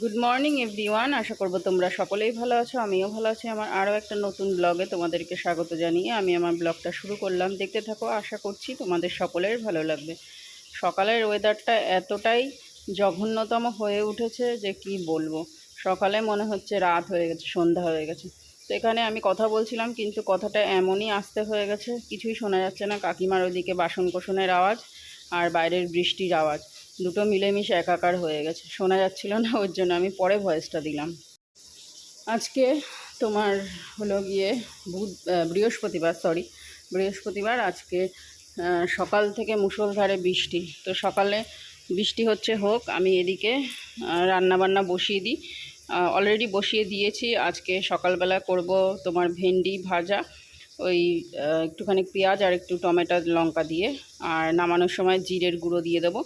Good morning everyone আশা করব তোমরা সকলেই ভালো আছো, আমিও ভালো আছি। আমার আরও একটা নতুন ব্লগে তোমাদেরকে স্বাগত জানিয়ে আমি আমার ব্লগটা শুরু করলাম। দেখতে থাকো, আশা করছি তোমাদের সকলের ভালো লাগবে। সকালের ওয়েদারটা এতটাই জঘন্যতম হয়ে উঠেছে যে কি বলব। সকালে মনে হচ্ছে রাত হয়ে গেছে, সন্ধ্যা হয়ে গেছে। তো এখানে আমি কথা বলছিলাম, কিন্তু কথাটা এমনই আসতে হয়ে গেছে, কিছুই শোনা যাচ্ছে না। কাকিমার ওদিকে বাসন কোসনের আওয়াজ আর বাইরের বৃষ্টির আওয়াজ। দুটো মিলেমিশে একাকার হয়ে গেছে। শোনা যাচ্ছিল না ওর জন্য, আমি পরে ভয়েসটা দিলাম। আজকে তোমার হলো গিয়ে বুধ বৃহস্পতিবার সরি বৃহস্পতিবার আজকে সকাল থেকে মুষলধারে বৃষ্টি। তো সকালে বৃষ্টি হচ্ছে হোক, আমি এদিকে রান্না বান্না বসিয়ে দিই। অলরেডি বসিয়ে দিয়েছি। আজকে সকালবেলা করব তোমার ভেন্ডি ভাজা, ওই একটুখানি পেঁয়াজ আর একটু টমেটো লঙ্কা দিয়ে। আর নামানোর সময় জিরের গুঁড়ো দিয়ে দেবো।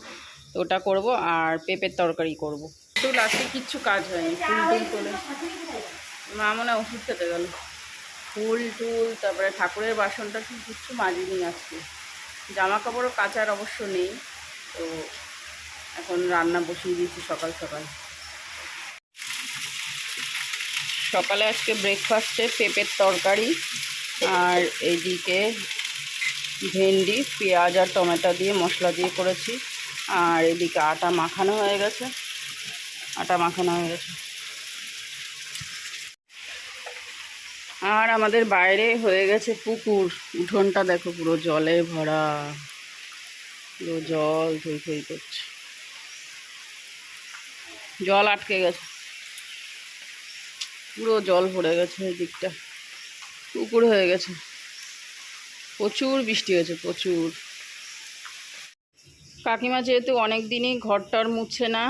তো ওটা করব আর পেঁপের তরকারি করব। তো লাস্টে কিচ্ছু কাজ হয়নি ফুল টুল তোলে। মা মনে হয় ওষুধ খেতে গেল। ফুল টুল তারপরে ঠাকুরের বাসনটা কিচ্ছু মাজিনি আজকে। জামা কাপড়ও কাচার অবশ্য নেই তো এখন রান্না বসিয়ে দিয়েছি সকাল সকাল। সকালে আজকে ব্রেকফাস্টে পেঁপের তরকারি আর এইদিকে ভেন্ডি পেঁয়াজ আর টমেটো দিয়ে মশলা দিয়ে করেছি। আর এদিকে আটা মাখানো হয়ে গেছে। আটা মাখানো হয়ে গেছে। আর আমাদের বাইরে হয়ে গেছে পুকুর। উঠোনটা দেখো পুরো জলে ভরা। পুরো জল থই থই করছে। জল আটকে গেছে। পুরো জল ভরে গেছে এই দিকটা পুকুর হয়ে গেছে। প্রচুর বৃষ্টি হয়েছে, প্রচুর। কাকিমা যেহেতু অনেক দিনই ঘরটার মুছে না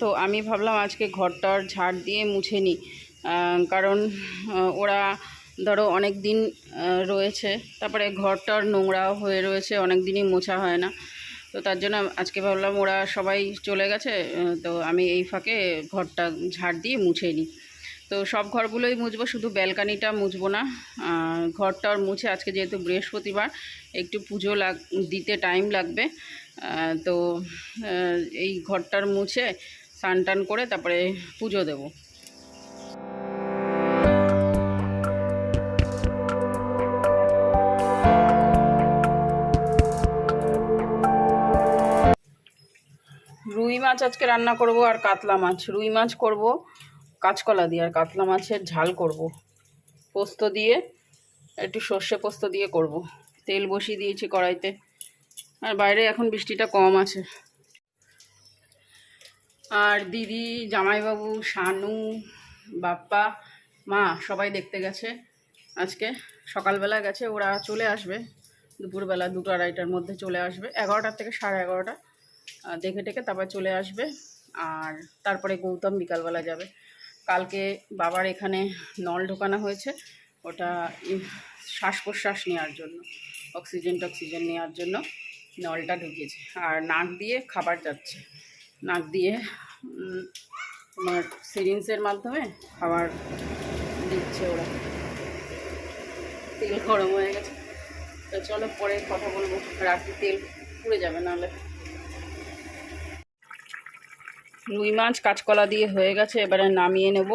তো আমি ভাবলাম আজকে ঘরটার ঝাড় দিয়ে মুছে নিই। কারণ ওরা ধরো অনেক দিন রয়েছে, তারপরে ঘরটার নোংরাও হয়ে রয়েছে অনেক দিনই মোছা হয় না। তো তার জন্য আজকে ভাবলাম ওরা সবাই চলে গেছে তো আমি এই ফাঁকে ঘরটা ঝাড় দিয়ে মুছে নিই। তো সব ঘরগুলোই মুছবো, শুধু ব্যালকানিটা মুছবো না ঘরটার মুছে, আজকে যেহেতু বৃহস্পতিবার, একটু পুজো লাগ, দিতে টাইম লাগবে। তো এই ঘরটার মুছে স্নান টান করে তারপরে পুজো দেব। রুই মাছ আজকে রান্না করব আর কাতলা মাছ। রুই মাছ করব, কাঁচকলা দিয়ে, আর কাতলা মাছের ঝাল করব। পোস্ত দিয়ে, একটু সর্ষে পোস্ত দিয়ে করব। তেল বসিয়ে দিয়েছি কড়াইতে। আর বাইরে এখন বৃষ্টিটা কম আছে। আর দিদি, জামাইবাবু, শানু, বাপ্পা, মা সবাই দেখতে গেছে। আজকে সকালবেলা গেছে, ওরা চলে আসবে। দুপুরবেলা দুটো আড়াইটার মধ্যে চলে আসবে। এগারোটার থেকে সাড়ে এগারোটা। দেখে টেকে তারপর চলে আসবে। আর তারপরে গৌতম বিকালবেলা যাবে। কালকে বাবার এখানে নল ঢোকানো হয়েছে। ওটা শ্বাস প্রশ্বাস নেওয়ার জন্য অক্সিজেন টক্সিজেন নেওয়ার জন্য। নলটা ঢুকিয়েছে। আর নাক দিয়ে খাবার যাচ্ছে। নাক দিয়ে তোমার সিরিঞ্জের মাধ্যমে খাবার দিচ্ছে ওরা। তেল গরম হয়ে গেছে। তো চলো পরে কথা বলব। রাত্রি তেল পুড়ে যাবে নাহলে। রুই মাছ কাঁচকলা দিয়ে হয়ে গেছে, এবারে নামিয়ে নেব।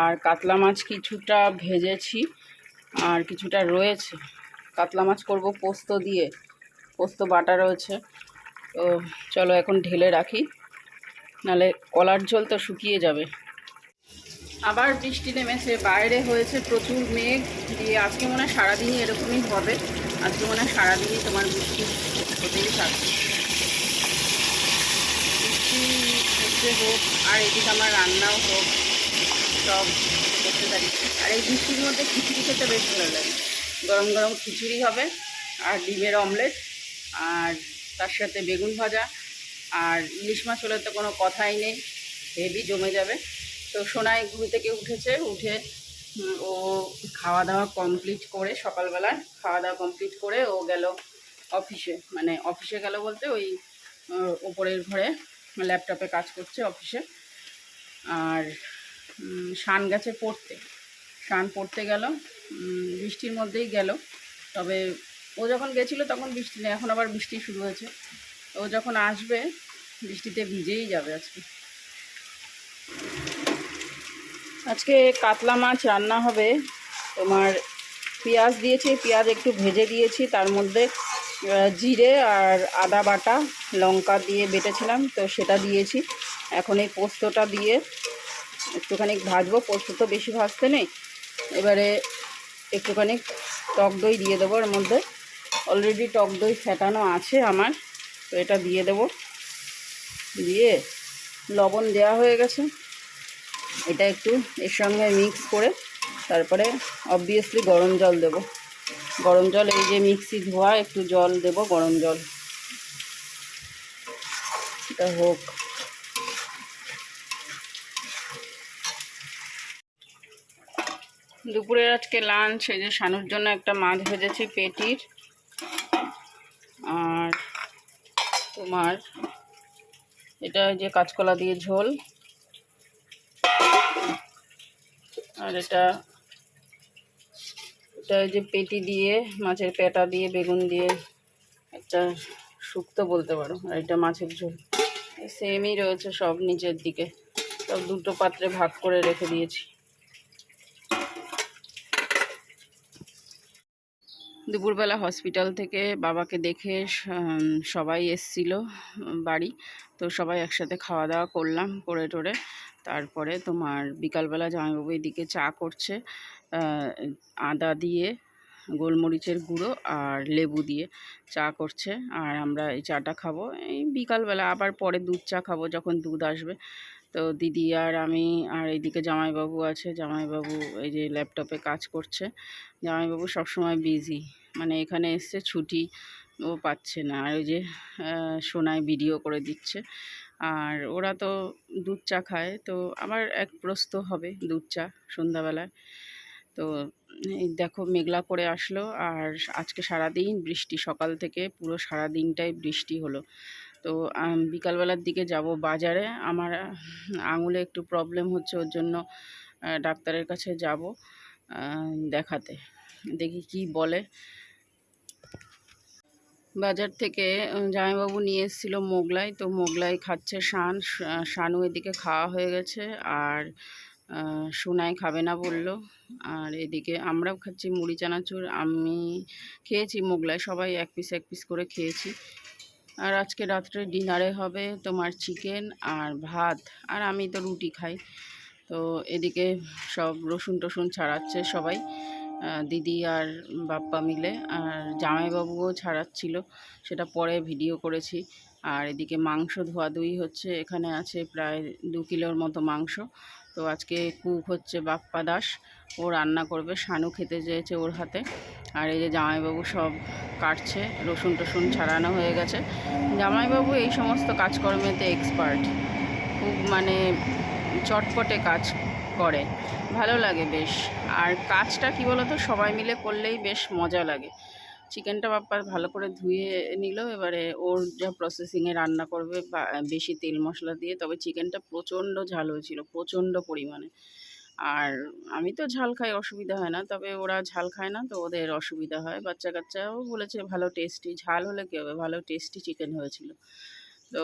আর কাতলা মাছ কিছুটা ভেজেছি, আর কিছুটা রয়েছে। কাতলা মাছ করব পোস্ত দিয়ে। পোস্ত বাটা রয়েছে। তো চলো এখন ঢেলে রাখি, নালে কলার ঝোল তো শুকিয়ে যাবে। আবার বৃষ্টি নেমেছে, বাইরে হয়েছে প্রচুর মেঘ, দিয়ে আজকে মনে হয় সারাদিনই এরকমই হবে। আজকে মনে হয় সারাদিনই তোমার বৃষ্টি হতেই থাকবে। বৃষ্টি হচ্ছে হোক, আর এদিকে আমার রান্নাও হোক, সব করতে পারি। আর এই বৃষ্টির মধ্যে খিচুড়ি খেতে বেশ ভালো লাগে। গরম গরম খিচুড়ি হবে, আর ডিমের অমলেট আর তার সাথে বেগুন ভাজা। আর ইলিশ মাছ হলে তো কোনো কথাই নেই, হেভি জমে যাবে। তো সোনাই ঘুম থেকে উঠেছে, উঠে ও খাওয়া দাওয়া কমপ্লিট করে সকালবেলায় খাওয়া দাওয়া কমপ্লিট করে ও গেল অফিসে। মানে অফিসে গেল বলতে ওই ওপরের ঘরে, ল্যাপটপে কাজ করছে অফিসে। আর শান গেছে পড়তে। শান পড়তে গেল বৃষ্টির মধ্যেই গেল। তবে ও যখন গেছিল তখন বৃষ্টি নেই, এখন আবার বৃষ্টি শুরু হয়েছে। ও যখন আসবে, বৃষ্টিতে ভিজেই যাবে আজকে। আজকে কাতলা মাছ রান্না হবে। তোমার পেঁয়াজ দিয়েছি, পেঁয়াজ একটু ভেজে দিয়েছি। তার মধ্যে জিরে আর আদা বাটা, লঙ্কা দিয়ে বেটেছিলাম, তো সেটা দিয়েছি। এখন এই পোস্তটা দিয়ে একটুখানি ভাজবো। পোস্ত তো বেশি ভাজতে নেই। এবারে একটুখানি টক দই দিয়ে দেবো ওর মধ্যে। অলরেডি টক দই ফেটানো আছে আমার, তো এটা দিয়ে দেবো। দিয়ে লবণ দেওয়া হয়ে গেছে। এটা একটু এর সঙ্গে মিক্স করে তারপরে অবভিয়াসলি গরম জল দেব। গরম জল, এই যে মিক্সি ধোয়া, একটু জল দেব গরম জল। এটা হোক। দুপুরের আজকে লাঞ্চ এই যে শানুর জন্য একটা মাছ ভেজেছি, পেটির। আর তোমার এটা যে কাঁচকলা দিয়ে ঝোল। আর এটা এটা যে পেটি দিয়ে, মাছের পেটা দিয়ে, বেগুন দিয়ে একটা শুক্তো বলতে পারো, আর এটা মাছের ঝোল। সেমই রয়েছে সব নিচের দিকে। সব দুটো পাত্রে ভাগ করে রেখে দিয়েছি। দুপুরবেলা হসপিটাল থেকে বাবাকে দেখে সবাই এসছিল বাড়ি। তো সবাই একসাথে খাওয়া দাওয়া করলাম করে টোরে। তারপরে তোমার বিকালবেলা জামাইবাবু এদিকে চা করছে আদা দিয়ে, গোলমরিচের গুঁড়ো আর লেবু দিয়ে চা করছে। আর আমরা এই চাটা খাব। এই বিকালবেলা আবার পরে দুধ চা খাব যখন দুধ আসবে। তো দিদি আর আমি আর এইদিকে জামাইবাবু আছে। জামাইবাবু এই যে ল্যাপটপে কাজ করছে। জামাইবাবু সবসময় বিজি মানে এখানে এসছে ছুটি ও পাচ্ছে না। আর ওই যে সোনায় ভিডিও করে দিচ্ছে। আর ওরা তো দুধ চা খায়। তো আবার এক প্রস্ত হবে দুধ চা সন্ধ্যাবেলায়। তো এই দেখো মেঘলা করে আসলো। আর আজকে সারাদিন বৃষ্টি। সকাল থেকে পুরো সারা দিনটাই বৃষ্টি হলো। তো বিকালবেলার দিকে যাব বাজারে। আমার আঙুলে একটু প্রবলেম হচ্ছে, ওর জন্য ডাক্তারের কাছে যাব দেখাতে। দেখি কি বলে। বাজার থেকে জামাইবাবু নিয়ে এসেছিল মোগলাই, তো মোগলাই খাচ্ছে শান। শানু এদিকে খাওয়া হয়ে গেছে, আর সোনাই খাবে না বলল। আর এদিকে আমরাও খাচ্ছি মুড়ি, চানাচুর। আমি খেয়েছি মোগলাই, সবাই এক পিস এক পিস করে খেয়েছি। আর আজকে রাত্রে ডিনারে হবে তোমার চিকেন আর ভাত, আর আমি তো রুটি খাই। তো এদিকে সব রসুন টসুন ছাড়াচ্ছে সবাই দিদি আর বাপ্পা মিলে, আর জামাইবাবুও ছাড়াচ্ছিল, সেটা পরে ভিডিও করেছি। আর এদিকে মাংস ধোয়াধুয়ি হচ্ছে, এখানে আছে প্রায় দু কিলোর মতো মাংস। তো আজকে কুক হচ্ছে বাপ্পা দাস, ও রান্না করবে। শানু খেতে চেয়েছে ওর হাতে। আর এই যে জামাইবাবু সব কাটছে, রসুন টসুন ছাড়ানো হয়ে গেছে। জামাইবাবু এই সমস্ত কাজকর্মেতে এক্সপার্ট খুব মানে চটপটে কাজ করে। ভালো লাগে বেশ। আর কাজটা কি বলতো, সবাই মিলে করলেই বেশ মজা লাগে। চিকেনটা বাপ্পা ভালো করে ধুয়ে নিল। এবারে ওর যা প্রসেসিংয়ে রান্না করবে বেশি তেল মশলা দিয়ে, তবে চিকেনটা প্রচণ্ড ঝাল হয়েছিল, প্রচণ্ড পরিমাণে। আর আমি তো ঝাল খাই, অসুবিধা হয় না, তবে ওরা ঝাল খায় না, তো ওদের অসুবিধা হয়। বাচ্চা কাচ্চাও বলেছে ভালো টেস্টি ঝাল হলে কী হবে? ভালো টেস্টি চিকেন হয়েছিল। তো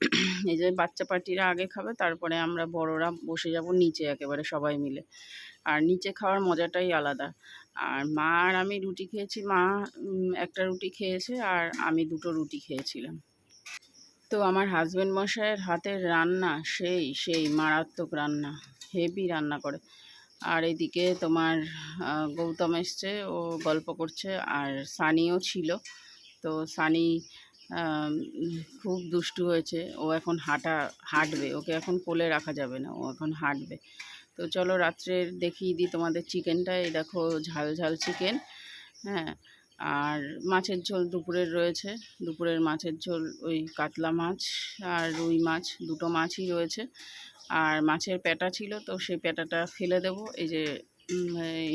এই যে বাচ্চা পার্টিরা আগে খাবে, তারপরে আমরা বড়রা বসে যাব নিচে একেবারে সবাই মিলে। আর নিচে খাওয়ার মজাটাই আলাদা। আর মা আর আমি রুটি খেয়েছি, মা একটা রুটি খেয়েছে আর আমি দুটো রুটি খেয়েছিলাম। তো আমার হাজব্যান্ড মশাইয়ের হাতের রান্না সেই সেই মারাত্মক রান্না, হেভি রান্না করে। আর এদিকে তোমার গৌতম এসছে, ও গল্প করছে আর সানিও ছিল। তো সানি খুব দুষ্টু হয়েছে, ও এখন হাঁটা, হাঁটবে, ওকে এখন কোলে রাখা যাবে না, ও এখন হাঁটবে। তো চলো রাত্রের দেখিয়ে দিই তোমাদের চিকেনটা এই দেখো ঝাল ঝাল চিকেন হ্যাঁ। আর মাছের ঝোল দুপুরের রয়েছে। দুপুরের মাছের ঝোল ওই কাতলা মাছ আর রুই মাছ, দুটো মাছই রয়েছে। আর মাছের পেটা ছিল, তো সেই পেটাটা ফেলে দেব। এই যে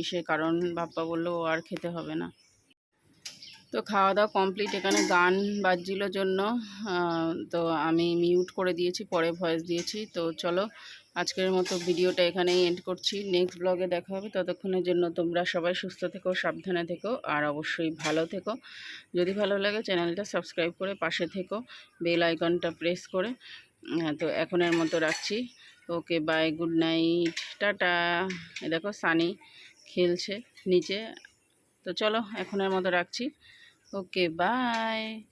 সে কারণ বাপ্পা বলল আর খেতে হবে না। তো খাওয়া দাওয়া কমপ্লিট এখানে গান বাজছিল জন্য তো আমি মিউট করে দিয়েছি, পরে ভয়েস দিয়েছি। তো চলো আজকের মতো ভিডিওটা এখানেই এন্ড করছি। নেক্সট ব্লগে দেখা হবে। ততক্ষণের জন্য তোমরা সবাই সুস্থ থেকো সাবধানে থেকো আর অবশ্যই ভালো থেকো। যদি ভালো লাগে চ্যানেলটা সাবস্ক্রাইব করে পাশে থেকো বেল আইকনটা প্রেস করে। আহ, তো এখনের মতো রাখছি। Okay bye good night tata. এ দেখো সানি খেলছে নিচে। তো চলো এখনের মতো রাখছি। Okay by